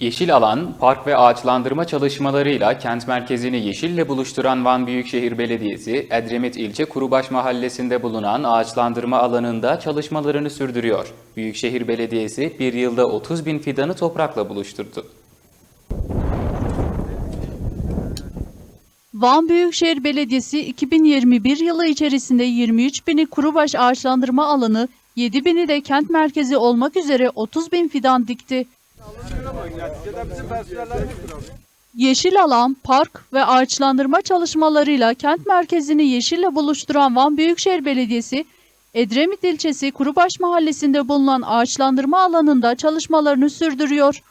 Yeşil alan, park ve ağaçlandırma çalışmalarıyla kent merkezini yeşille buluşturan Van Büyükşehir Belediyesi, Edremit ilçe Kurubaş mahallesinde bulunan ağaçlandırma alanında çalışmalarını sürdürüyor. Büyükşehir Belediyesi bir yılda 30 bin fidanı toprakla buluşturdu. Van Büyükşehir Belediyesi 2021 yılı içerisinde 23 bini kurubaş ağaçlandırma alanı, 7 bini de kent merkezi olmak üzere 30 bin fidan dikti. Yeşil alan, park ve ağaçlandırma çalışmalarıyla kent merkezini yeşille buluşturan Van Büyükşehir Belediyesi, Edremit ilçesi Kurubaş mahallesinde bulunan ağaçlandırma alanında çalışmalarını sürdürüyor.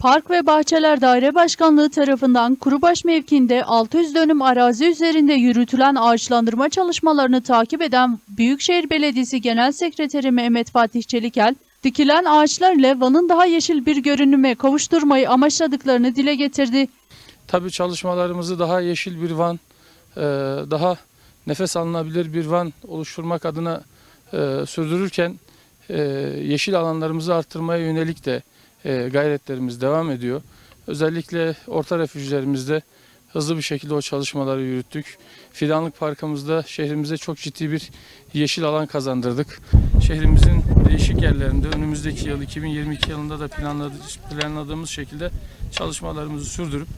Park ve Bahçeler Daire Başkanlığı tarafından Kurubaş mevkiinde 600 dönüm arazi üzerinde yürütülen ağaçlandırma çalışmalarını takip eden Büyükşehir Belediyesi Genel Sekreteri Mehmet Fatih Çelikel, dikilen ağaçlar ile Van'ın daha yeşil bir görünüme kavuşturmayı amaçladıklarını dile getirdi. Tabii çalışmalarımızı daha yeşil bir van, e, daha nefes alınabilir bir van oluşturmak adına e, sürdürürken e, yeşil alanlarımızı arttırmaya yönelik de gayretlerimiz devam ediyor. Özellikle orta refüjlerimizde hızlı bir şekilde o çalışmaları yürüttük. Fidanlık Parkımızda şehrimize çok ciddi bir yeşil alan kazandırdık. Şehrimizin değişik yerlerinde önümüzdeki yıl 2022 yılında da planladı- planladığımız şekilde çalışmalarımızı sürdürüp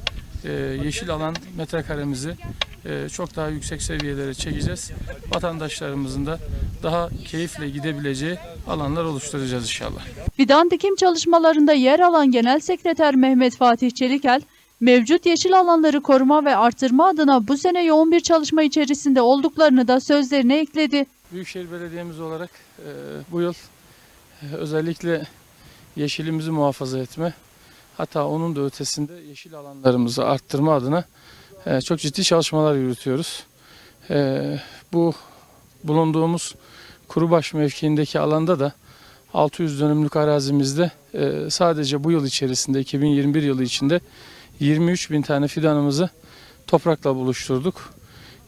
e, yeşil alan metrekaremizi e, çok daha yüksek seviyelere çekeceğiz. Vatandaşlarımızın da daha keyifle gidebileceği alanlar oluşturacağız inşallah. Fidan dikim çalışmalarında yer alan Genel Sekreter Mehmet Fatih Çelikel, mevcut yeşil alanları koruma ve artırma adına bu sene yoğun bir çalışma içerisinde olduklarını da sözlerine ekledi. Büyükşehir Belediye'miz olarak e, bu yıl e, özellikle yeşilimizi muhafaza etme, hatta onun da ötesinde yeşil alanlarımızı arttırma adına e, çok ciddi çalışmalar yürütüyoruz. E, bu bulunduğumuz Kurubaş mevkiindeki alanda da 600 dönümlük arazimizde e, sadece bu yıl içerisinde 2021 yılı içinde 23 bin tane fidanımızı toprakla buluşturduk.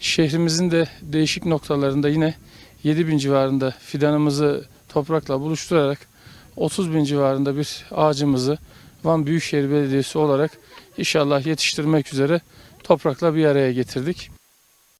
Şehrimizin de değişik noktalarında yine 7 bin civarında fidanımızı toprakla buluşturarak 30 bin civarında bir ağacımızı Van Büyükşehir Belediyesi olarak inşallah yetiştirmek üzere toprakla bir araya getirdik.